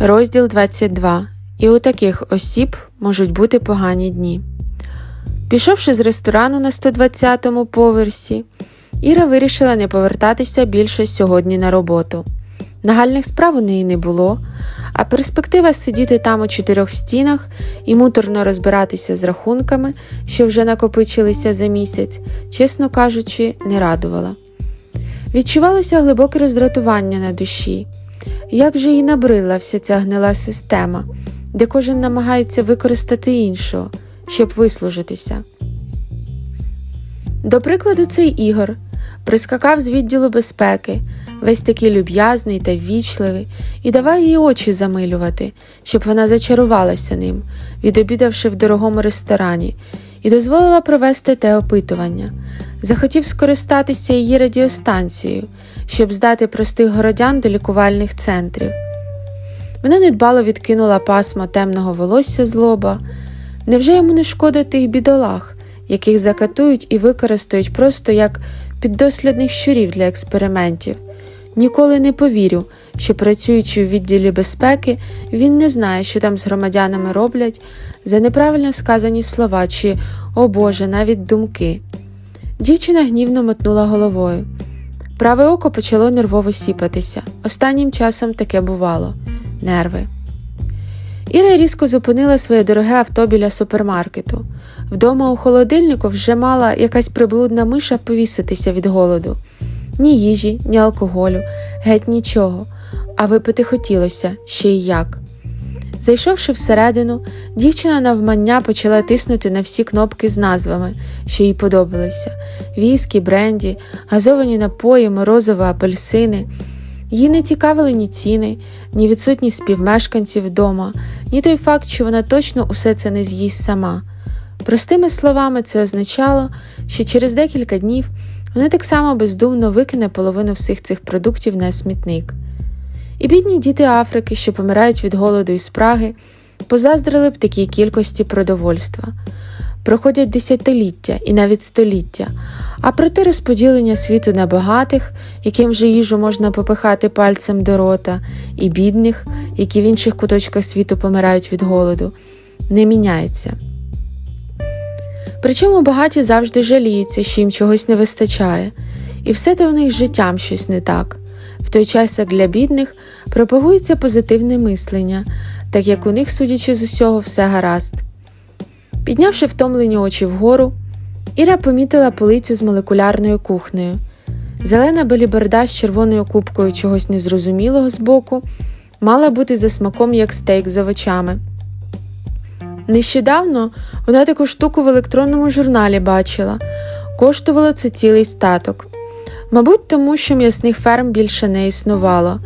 Розділ 22. І у таких осіб можуть бути погані дні. Пішовши з ресторану на 120-му поверсі, Іра вирішила не повертатися більше сьогодні на роботу. Нагальних справ у неї не було, а перспектива сидіти там у чотирьох стінах і муторно розбиратися з рахунками, що вже накопичилися за місяць, чесно кажучи, не радувала. Відчувалося глибоке роздратування на душі. Як же їй набрила вся ця гнила система, де кожен намагається використати іншого, щоб вислужитися. До прикладу, цей Ігор прискакав з відділу безпеки, весь такий люб'язний та ввічливий, і давай їй очі замилювати, щоб вона зачарувалася ним, відобідавши в дорогому ресторані, і дозволила провести те опитування. Захотів скористатися її радіостанцією, щоб здати простих городян до лікувальних центрів. Вона недбало відкинула пасмо темного волосся з лоба. Невже йому не шкода тих бідолах, яких закатують і використають просто як піддослідних щурів для експериментів? Ніколи не повірю, що працюючи у відділі безпеки, він не знає, що там з громадянами роблять за неправильно сказані слова чи, о Боже, навіть думки. Дівчина гнівно мотнула головою. Праве око почало нервово сіпатися. Останнім часом таке бувало нерви. Іра різко зупинила своє дороге авто біля супермаркету. Вдома у холодильнику вже мала якась приблудна миша повіситися від голоду. Ні їжі, ні алкоголю, геть нічого, а випити хотілося ще й як. Зайшовши всередину, дівчина навмання почала тиснути на всі кнопки з назвами, що їй подобалися: віскі, бренді, газовані напої, морозові апельсини. Її не цікавили ні ціни, ні відсутність співмешканців вдома, ні той факт, що вона точно усе це не з'їсть сама. Простими словами, це означало, що через декілька днів вона так само бездумно викине половину всіх цих продуктів на смітник. І бідні діти Африки, що помирають від голоду і спраги, позаздрили б такій кількості продовольства. Проходять десятиліття і навіть століття, а проте розподілення світу на багатих, яким вже їжу можна попихати пальцем до рота, і бідних, які в інших куточках світу помирають від голоду, не міняється. Причому багаті завжди жаліються, що їм чогось не вистачає, і все те в них з життям щось не так. В той час, як для бідних, пропагується позитивне мислення, так як у них, судячи з усього, все гаразд. Піднявши втомлені очі вгору, Іра помітила полицю з молекулярною кухнею. Зелена беліберда з червоною кубкою чогось незрозумілого збоку мала бути за смаком як стейк з овочами. Нещодавно вона таку штуку в електронному журналі бачила, коштувало це цілий статок. Мабуть, тому що м'ясних ферм більше не існувало,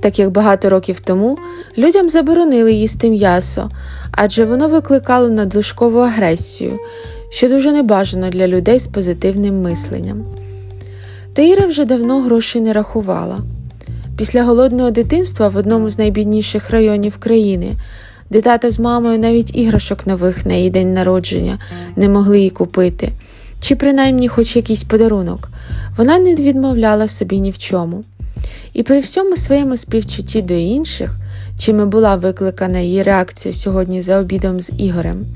так як багато років тому людям заборонили їсти м'ясо, адже воно викликало надлишкову агресію, що дуже небажано для людей з позитивним мисленням. Та Іра вже давно грошей не рахувала. Після голодного дитинства в одному з найбідніших районів країни, де тата з мамою навіть іграшок нових на її день народження не могли їй купити, чи принаймні хоч якийсь подарунок, вона не відмовляла собі ні в чому. І при всьому своєму співчутті до інших, чим і була викликана її реакція сьогодні за обідом з Ігорем.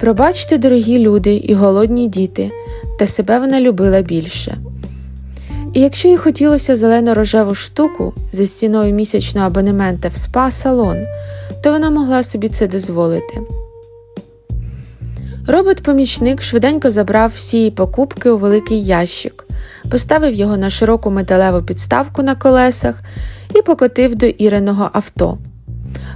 Пробачте, дорогі люди і голодні діти, та себе вона любила більше. І якщо їй хотілося зелено-рожеву штуку за стіною місячного абонемента в спа-салон, то вона могла собі це дозволити. Робот-помічник швиденько забрав всі її покупки у великий ящик, поставив його на широку металеву підставку на колесах і покотив до Іриного авто.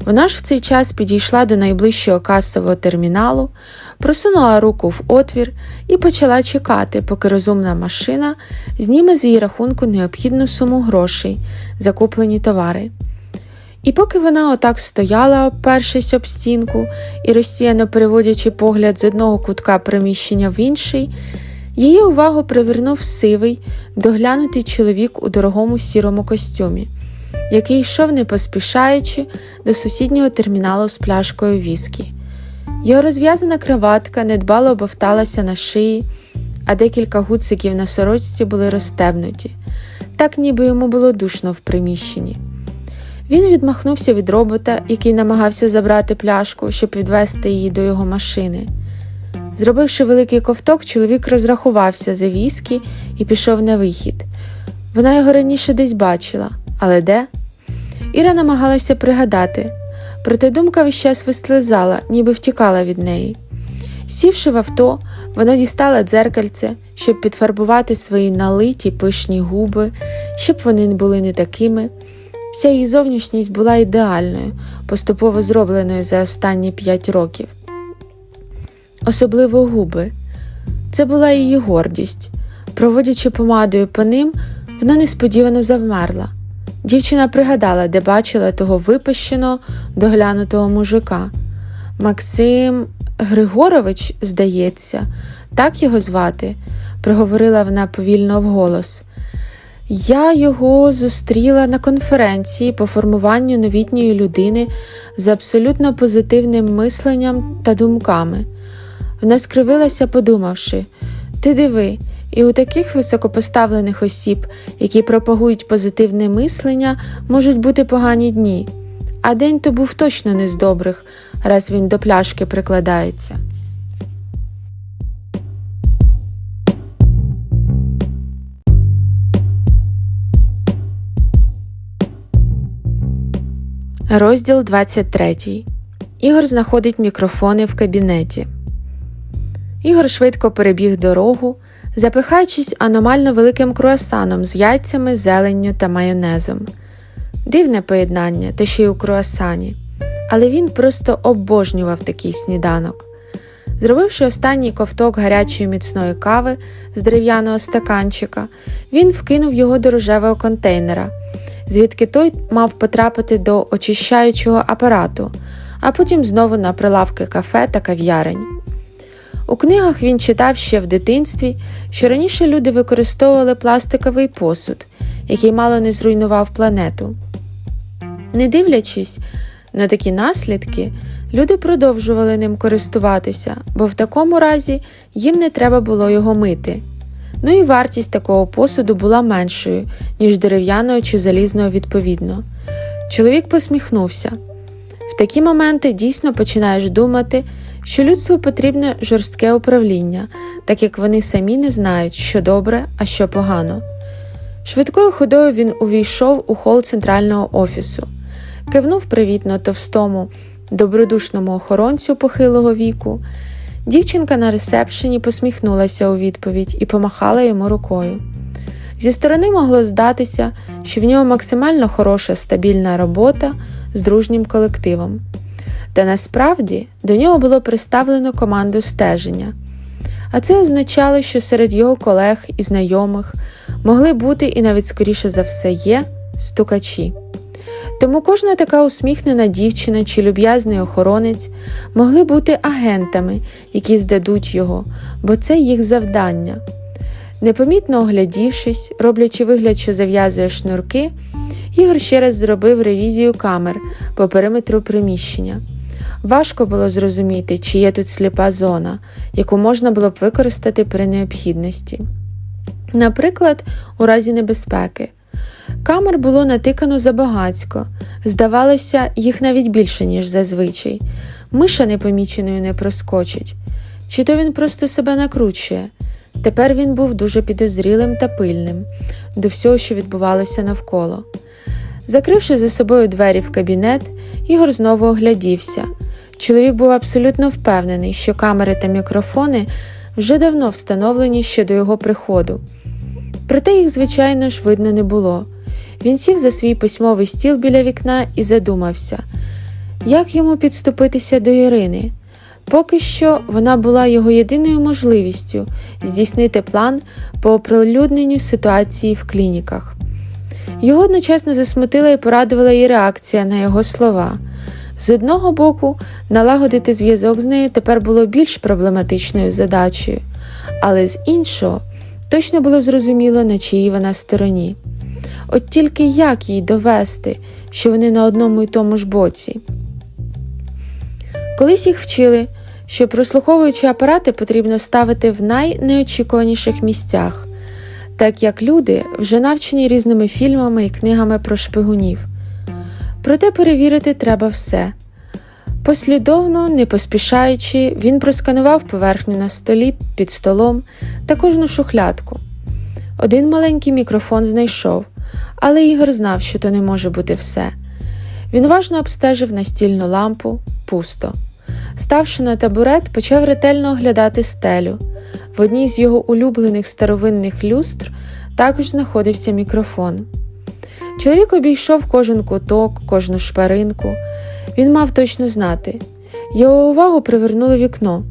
Вона ж в цей час підійшла до найближчого касового терміналу, просунула руку в отвір і почала чекати, поки розумна машина зніме з її рахунку необхідну суму грошей, закуплені товари. І поки вона отак стояла, опершись об стінку і розсіяно переводячи погляд з одного кутка приміщення в інший, її увагу привернув сивий, доглянутий чоловік у дорогому сірому костюмі, який йшов не поспішаючи до сусіднього терміналу з пляшкою віскі. Його розв'язана краватка недбало обовталася на шиї, а декілька гуциків на сорочці були розстебнуті, так ніби йому було душно в приміщенні. Він відмахнувся від робота, який намагався забрати пляшку, щоб відвести її до його машини. Зробивши великий ковток, чоловік розрахувався за віскі і пішов на вихід. Вона його раніше десь бачила, але де? Іра намагалася пригадати, проте думка весь час вислизала, ніби втікала від неї. Сівши в авто, вона дістала дзеркальце, щоб підфарбувати свої налиті пишні губи, щоб вони були не такими. Вся її зовнішність була ідеальною, поступово зробленою за останні п'ять років. Особливо губи. Це була її гордість. Проводячи помадою по ним, вона несподівано завмерла. Дівчина пригадала, де бачила того випащеного, доглянутого мужика. Максим Григорович, здається, так його звати, проговорила вона повільно вголос. Я його зустріла на конференції по формуванню новітньої людини з абсолютно позитивним мисленням та думками. Вона скривилася, подумавши ти диви, і у таких високопоставлених осіб, які пропагують позитивне мислення, можуть бути погані дні. А день то був точно не з добрих, раз він до пляшки прикладається. Розділ 23. Ігор знаходить мікрофони в кабінеті. Ігор швидко перебіг дорогу, запихаючись аномально великим круасаном з яйцями, зеленню та майонезом. Дивне поєднання, та ще й у круасані. Але він просто обожнював такий сніданок. Зробивши останній ковток гарячої міцної кави з дерев'яного стаканчика, він вкинув його до рожевого контейнера, звідки той мав потрапити до очищаючого апарату, а потім знову на прилавки кафе та кав'ярень. У книгах він читав ще в дитинстві, що раніше люди використовували пластиковий посуд, який мало не зруйнував планету. Не дивлячись на такі наслідки, люди продовжували ним користуватися, бо в такому разі їм не треба було його мити. Ну і вартість такого посуду була меншою, ніж дерев'яного чи залізного відповідно. Чоловік посміхнувся. В такі моменти дійсно починаєш думати, що людству потрібне жорстке управління, так як вони самі не знають, що добре, а що погано. Швидкою ходою він увійшов у хол центрального офісу, кивнув привітно товстому, добродушному охоронцю похилого віку. Дівчинка на ресепшені посміхнулася у відповідь і помахала йому рукою. Зі сторони могло здатися, що в нього максимально хороша стабільна робота з дружнім колективом. Та насправді до нього було представлено команду стеження, а це означало, що серед його колег і знайомих могли бути і навіть скоріше за все є стукачі. Тому кожна така усміхнена дівчина чи люб'язний охоронець могли бути агентами, які здадуть його, бо це їх завдання. Непомітно оглядівшись, роблячи вигляд, що зав'язує шнурки, Ігор ще раз зробив ревізію камер по периметру приміщення. Важко було зрозуміти, чи є тут сліпа зона, яку можна було б використати при необхідності. Наприклад, у разі небезпеки. Камер було натикано забагацько, здавалося, їх навіть більше, ніж зазвичай. Миша непоміченою не проскочить. Чи то він просто себе накручує. Тепер він був дуже підозрілим та пильним до всього, що відбувалося навколо. Закривши за собою двері в кабінет, Ігор знову оглядівся. Чоловік був абсолютно впевнений, що камери та мікрофони вже давно встановлені ще до його приходу. Проте їх, звичайно ж, видно не було. Він сів за свій письмовий стіл біля вікна і задумався, як йому підступитися до Ірини. Поки що вона була його єдиною можливістю здійснити план по оприлюдненню ситуації в клініках. Його одночасно засмутила і порадувала її реакція на його слова. З одного боку, налагодити зв'язок з нею тепер було більш проблематичною задачею, але з іншого точно було зрозуміло, на чиїй вона стороні. От тільки як їй довести, що вони на одному і тому ж боці. Колись їх вчили, що прослуховуючі апарати потрібно ставити в найнеочікуваніших місцях, так як люди вже навчені різними фільмами і книгами про шпигунів. Проте перевірити треба все. Послідовно, не поспішаючи, він просканував поверхню на столі під столом та кожну шухлядку. Один маленький мікрофон знайшов, але Ігор знав, що то не може бути все. Він уважно обстежив настільну лампу пусто. Ставши на табурет, почав ретельно оглядати стелю. В одній з його улюблених старовинних люстр також знаходився мікрофон. Чоловік обійшов кожен куток, кожну шпаринку. Він мав точно знати. Його увагу привернуло вікно.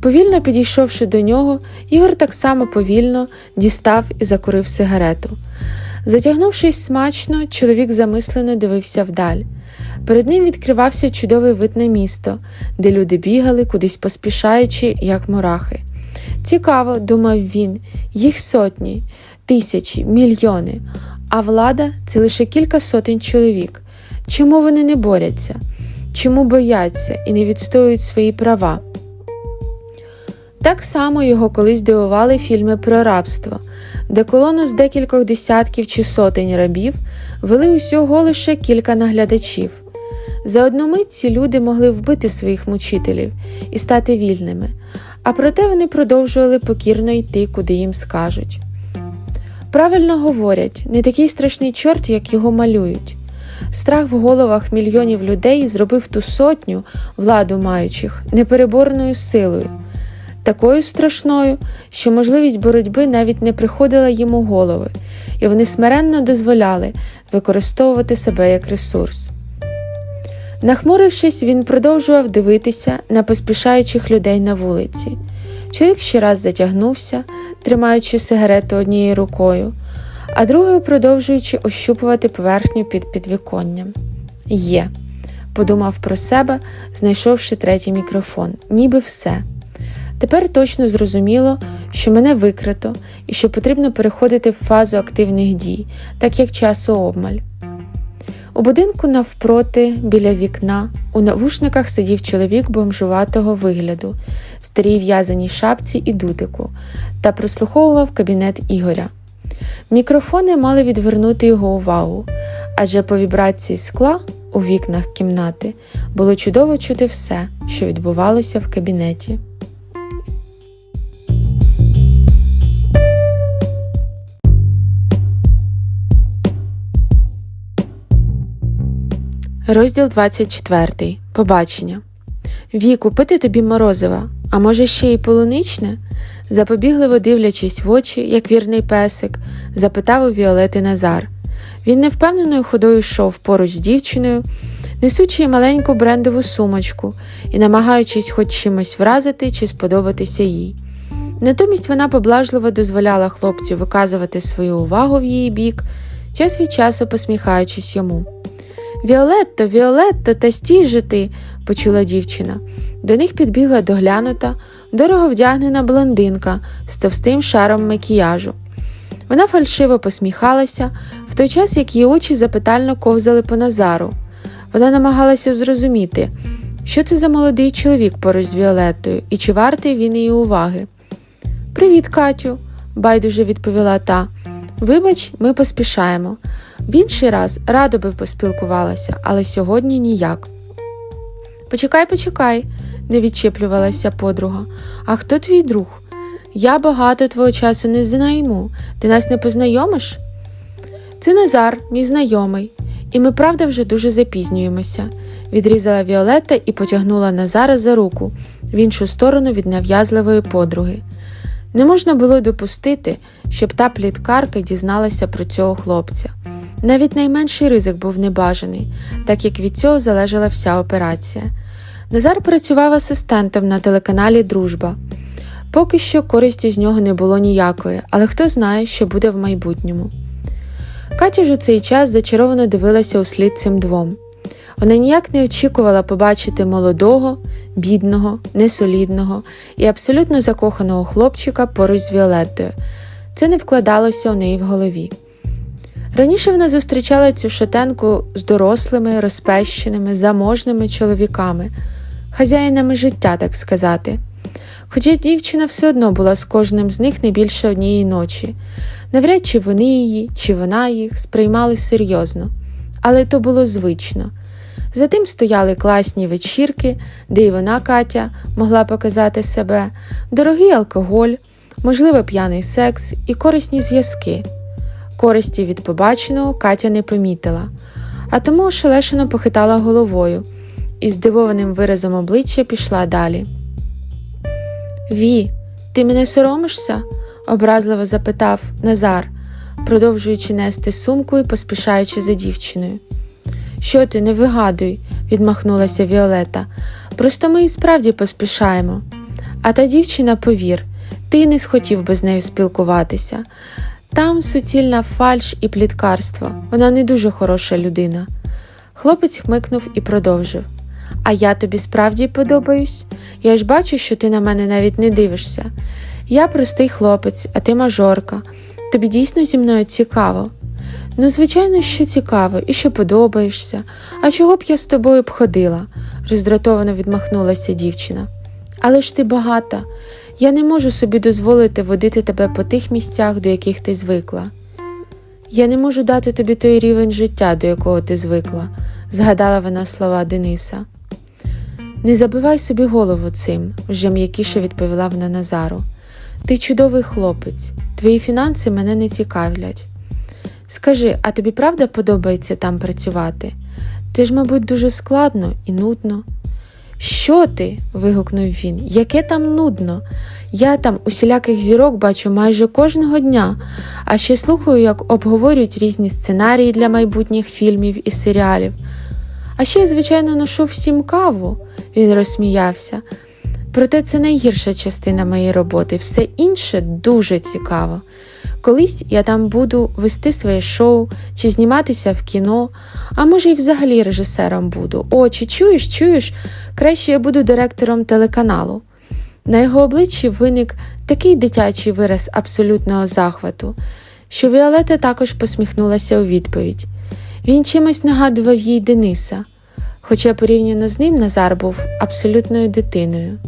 Повільно підійшовши до нього, Ігор так само повільно дістав і закурив сигарету. Затягнувшись смачно, чоловік замислено дивився вдаль. Перед ним відкривався чудовий вид на місто, де люди бігали, кудись поспішаючи, як мурахи. Цікаво, думав він, їх сотні, тисячі, мільйони, а влада це лише кілька сотень чоловік. Чому вони не борються? Чому бояться і не відстоюють свої права? Так само його колись дивували фільми про рабство, де колону з декількох десятків чи сотень рабів вели усього лише кілька наглядачів. За одну мить ці люди могли вбити своїх мучителів і стати вільними, а проте вони продовжували покірно йти, куди їм скажуть. Правильно говорять, не такий страшний чорт, як його малюють. Страх в головах мільйонів людей зробив ту сотню владу маючих непереборною силою, такою страшною, що можливість боротьби навіть не приходила їм у голови, і вони смиренно дозволяли використовувати себе як ресурс. Нахмурившись, він продовжував дивитися на поспішаючих людей на вулиці. Чоловік ще раз затягнувся, тримаючи сигарету однією рукою, а другою продовжуючи ощупувати поверхню під підвіконням. Є, подумав про себе, знайшовши третій мікрофон, ніби все. Тепер точно зрозуміло, що мене викрито і що потрібно переходити в фазу активних дій, так як часу обмаль. У будинку навпроти, біля вікна, у навушниках сидів чоловік бомжуватого вигляду, в старій в'язаній шапці і дутику, та прослуховував кабінет Ігоря. Мікрофони мали відвернути його увагу, адже по вібрації скла у вікнах кімнати було чудово чути все, що відбувалося в кабінеті. Розділ 24. Побачення. Ві, купити тобі морозива, а може ще й полуничне? Запобігливо дивлячись в очі, як вірний песик, запитав у Віолети Назар. Він невпевненою ходою йшов поруч з дівчиною, несучи маленьку брендову сумочку і намагаючись хоч чимось вразити чи сподобатися їй. Натомість вона поблажливо дозволяла хлопцю виказувати свою увагу в її бік, час від часу посміхаючись йому. Віолетто, Віолетто, та стій же ти, почула дівчина. До них підбігла доглянута, дорого вдягнена блондинка з товстим шаром макіяжу. Вона фальшиво посміхалася, в той час як її очі запитально ковзали по Назару. Вона намагалася зрозуміти, що це за молодий чоловік поруч з Віолеттою і чи вартий він її уваги. Привіт, Катю, байдуже відповіла та. Вибач, ми поспішаємо. В інший раз радо би поспілкувалася, але сьогодні ніяк. Почекай, почекай, не відчеплювалася подруга. А хто твій друг? Я багато твого часу не знайму. Ти нас не познайомиш? Це Назар, мій знайомий, і ми, правда, вже дуже запізнюємося, відрізала Віолетта і потягнула Назара за руку в іншу сторону від нав'язливої подруги. Не можна було допустити, щоб та пліткарка дізналася про цього хлопця. Навіть найменший ризик був небажаний, так як від цього залежала вся операція. Назар працював асистентом на телеканалі Дружба. Поки що користі з нього не було ніякої, але хто знає, що буде в майбутньому. Катя ж у цей час зачаровано дивилася у слід цим двом. Вона ніяк не очікувала побачити молодого, бідного, несолідного і абсолютно закоханого хлопчика поруч з Віолеттою. Це не вкладалося у неї в голові. Раніше вона зустрічала цю шатенку з дорослими, розпещеними, заможними чоловіками, хазяїнами життя, так сказати. Хоча дівчина все одно була з кожним з них не більше однієї ночі, навряд чи вони її, чи вона їх сприймали серйозно. але то було звично. Затим стояли класні вечірки, де і вона, Катя, могла показати себе, дорогий алкоголь, можливо, п'яний секс і корисні зв'язки. Користі від побаченого Катя не помітила, а тому ошелешено похитала головою і здивованим виразом обличчя пішла далі. Ві, ти мене соромишся? образливо запитав Назар, продовжуючи нести сумку і поспішаючи за дівчиною. Що ти, не вигадуй, відмахнулася Віолета. Просто ми і справді поспішаємо. А та дівчина, повір, ти не схотів би з нею спілкуватися. Там суцільна фальш і пліткарство. Вона не дуже хороша людина. Хлопець хмикнув і продовжив. А я тобі справді подобаюсь? Я ж бачу, що ти на мене навіть не дивишся. Я простий хлопець, а ти мажорка. Тобі дійсно зі мною цікаво. Ну, звичайно, що цікаво і що подобаєшся. А чого б я з тобою б ходила? роздратовано відмахнулася дівчина. Але ж ти багата. Я не можу собі дозволити водити тебе по тих місцях, до яких ти звикла. Я не можу дати тобі той рівень життя, до якого ти звикла, згадала вона слова Дениса. Не забивай собі голову цим, вже м'якіше відповіла вона Назару. Ти чудовий хлопець, твої фінанси мене не цікавлять. Скажи, а тобі правда подобається там працювати? Це ж, мабуть, дуже складно і нудно. Що ти? вигукнув він. Яке там нудно? Я там усіляких зірок бачу майже кожного дня, а ще слухаю, як обговорюють різні сценарії для майбутніх фільмів і серіалів. А ще, звичайно, ношу всім каву, він розсміявся. Проте це найгірша частина моєї роботи, все інше дуже цікаво. Колись я там буду вести своє шоу чи зніматися в кіно, а може й взагалі режисером буду. О, чи чуєш, чуєш? Краще я буду директором телеканалу. На його обличчі виник такий дитячий вираз абсолютного захвату, що Віолета також посміхнулася у відповідь. Він чимось нагадував їй Дениса, хоча порівняно з ним Назар був абсолютною дитиною.